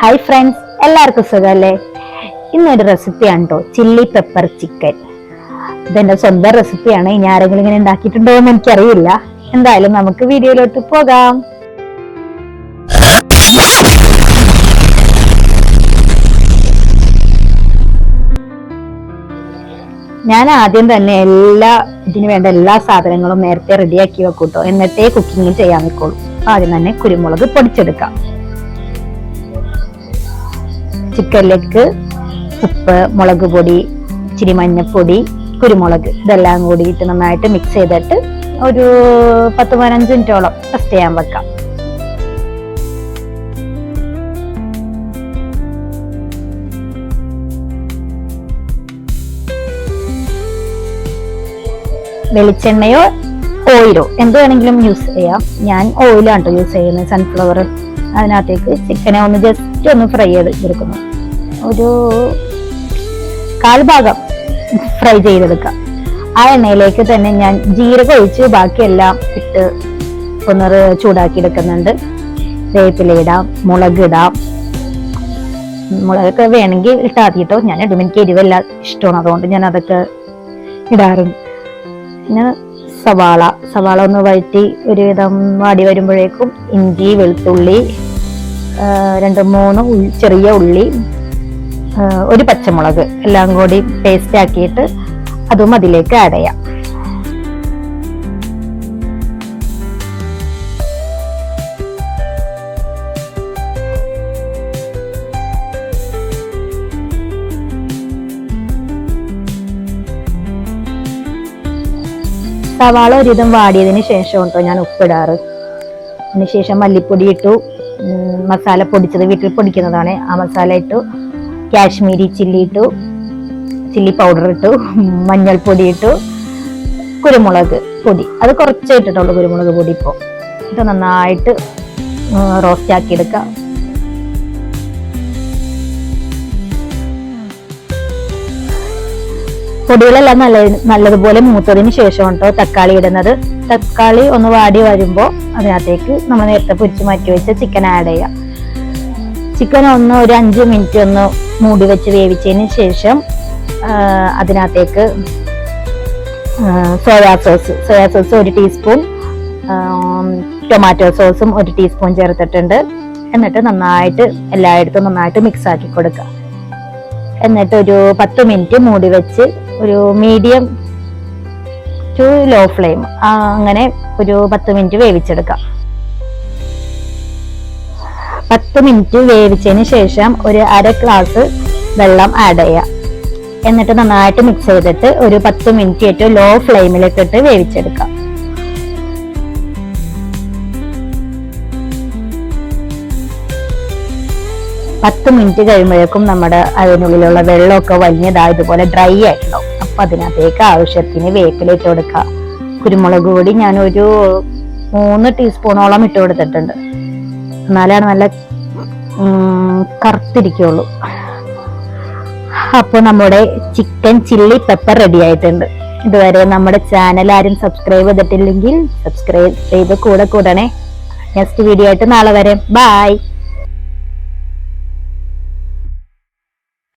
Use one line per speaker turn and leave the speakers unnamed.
Hi friends എല്ലാവർക്കും സുഖമല്ലേ? ഇന്നൊരു റെസിപ്പിയാണ് കേട്ടോ ചില്ലി പെപ്പർ ചിക്കൻ ഇതെന്റെ സ്വന്തം റെസിപ്പിയാണ് ഇനി ആരെങ്കിലും ഇങ്ങനെ ഉണ്ടാക്കിയിട്ടുണ്ടോ എന്ന് എനിക്കറിയില്ല. എന്തായാലും നമുക്ക് വീഡിയോയിലോട്ട് പോകാം. ഞാൻ ആദ്യം തന്നെ എല്ലാ ഇതിന് വേണ്ട എല്ലാ സാധനങ്ങളും നേരത്തെ റെഡിയാക്കി വെക്കൂട്ടോ. എന്നിട്ടേ കുക്കിംഗ് ചെയ്യാൻ നിൽക്കുള്ളൂ. ആദ്യം തന്നെ കുരുമുളക് പൊടിച്ചെടുക്കാം. ചിക്കനിലേക്ക് ഉപ്പ് മുളക് പൊടി ഇച്ചിരി മഞ്ഞപ്പൊടി കുരുമുളക് ഇതെല്ലാം കൂടിയിട്ട് നന്നായിട്ട് മിക്സ് ചെയ്തിട്ട് ഒരു പത്ത് പതിനഞ്ച് മിനിറ്റോളം റെസ്റ്റ് ചെയ്യാൻ വെക്കാം. വെളിച്ചെണ്ണയോ ഓയിലോ എന്ത് വേണമെങ്കിലും യൂസ് ചെയ്യാം. ഞാൻ ഓയിലാണ് യൂസ് ചെയ്യുന്നത് സൺഫ്ലവർ അതിനകത്തേക്ക് ചിക്കനെ ഒന്ന് ജസ്റ്റ് ഒന്ന് ഫ്രൈ ചെയ്ത് എടുക്കുന്നു. ഒരു കാൽഭാഗം ഫ്രൈ ചെയ്തെടുക്കാം ആ എണ്ണയിലേക്ക് തന്നെ ഞാൻ ജീരകം ഒഴിച്ച് ബാക്കിയെല്ലാം ഇട്ട് ഒന്ന് ചൂടാക്കി എടുക്കുന്നുണ്ട്. വേപ്പില ഇടാം മുളക് ഇടാം. മുളകൊക്കെ വേണമെങ്കിൽ ഇട്ടാൽ ഞാൻ ഇടും. എനിക്ക് എരിവെല്ലാം ഇഷ്ടമാണ്. അതുകൊണ്ട് ഞാൻ അതൊക്കെ ഇടാറുണ്ട്. പിന്നെ സവാള. സവാള ഒന്ന് വഴറ്റി ഒരുവിധം വാടി വരുമ്പോഴേക്കും ഇഞ്ചി വെളുത്തുള്ളി രണ്ട് മൂന്ന് ചെറിയ ഉള്ളി ഒരു പച്ചമുളക് എല്ലാം കൂടി പേസ്റ്റ് ആക്കിയിട്ട് അതും അതിലേക്ക് ആഡ് ചെയ്യാം. സവാള ഒരുവിധം വാടിയതിന് ശേഷം കേട്ടോ ഞാൻ ഉപ്പിടാറ്. അതിനുശേഷം മല്ലിപ്പൊടി ഇട്ടു. മസാല പൊടിച്ചത് വീട്ടിൽ പൊടിക്കുന്നതാണ്. ആ മസാല ഇട്ടു. കാശ്മീരി ചില്ലി ഇട്ടു. ചില്ലി പൗഡർ ഇട്ടു. മഞ്ഞൾപ്പൊടി ഇട്ടു. കുരുമുളക് പൊടി. അത് കുറച്ചേ ഇട്ടിട്ടുള്ളൂ കുരുമുളക് പൊടി ഇപ്പോൾ ഇത് നന്നായിട്ട് റോസ്റ്റ് ആക്കി പൊടികളെല്ലാം നല്ല നല്ലതുപോലെ മൂത്തതിന് ശേഷം കേട്ടോ തക്കാളി ഇടുന്നത്. തക്കാളി ഒന്ന് വാടി വരുമ്പോൾ അതിനകത്തേക്ക് നമ്മൾ നേരത്തെ പൊരിച്ച് മാറ്റി വെച്ച ചിക്കൻ ആഡ് ചെയ്യാം. ചിക്കൻ ഒന്ന് ഒരു അഞ്ച് മിനിറ്റ് ഒന്ന് മൂടി വെച്ച് വേവിച്ചതിന് ശേഷം അതിനകത്തേക്ക് സോയാ സോസ് സോയാ സോസ് ഒരു ടീസ്പൂൺ ടൊമാറ്റോ സോസും ഒരു ടീസ്പൂൺ ചേർത്തിട്ടുണ്ട്. എന്നിട്ട് നന്നായിട്ട് എല്ലായിടത്തും നന്നായിട്ട് മിക്സ് ആക്കി കൊടുക്കുക. എന്നിട്ട് ഒരു പത്ത് മിനിറ്റ് മൂടി വെച്ച് ഒരു മീഡിയം ടു ലോ ഫ്ലെയിം അങ്ങനെ ഒരു പത്ത് മിനിറ്റ് വേവിച്ചെടുക്കാം. പത്ത് മിനിറ്റ് വേവിച്ചതിന് ശേഷം ഒരു അര ഗ്ലാസ് വെള്ളം ആഡ് ചെയ്യാം. എന്നിട്ട് നന്നായിട്ട് മിക്സ് ചെയ്തിട്ട് ഒരു പത്ത് മിനിറ്റ് ഏറ്റവും ലോ ഫ്ലെയിമിലേക്കിട്ട് വേവിച്ചെടുക്കാം. പത്ത് മിനിറ്റ് കഴിയുമ്പോഴേക്കും നമ്മുടെ അതിനുള്ളിലുള്ള വെള്ളമൊക്കെ വലിയതാ ഇതുപോലെ ഡ്രൈ ആയിട്ടുണ്ടാവും. അപ്പൊ അതിനകത്തേക്ക് ആവശ്യത്തിന് വേപ്പിലിട്ട് കൊടുക്കുക. കുരുമുളക് പൊടി ഞാനൊരു മൂന്ന് ടീസ്പൂണോളം ഇട്ട് കൊടുത്തിട്ടുണ്ട്. എന്നാലാണ് നല്ല കറുത്തിരിക്കുള്ളൂ. അപ്പോൾ നമ്മുടെ ചിക്കൻ ചില്ലി പെപ്പർ റെഡി ആയിട്ടുണ്ട്. ഇതുവരെ നമ്മുടെ ചാനൽ ആരും സബ്സ്ക്രൈബ് ചെയ്തിട്ടില്ലെങ്കിൽ സബ്സ്ക്രൈബ് ചെയ്ത് കൂടെ കൂടണേ. നെക്സ്റ്റ് വീഡിയോ ആയിട്ട് നാളെ വരെ. ബൈ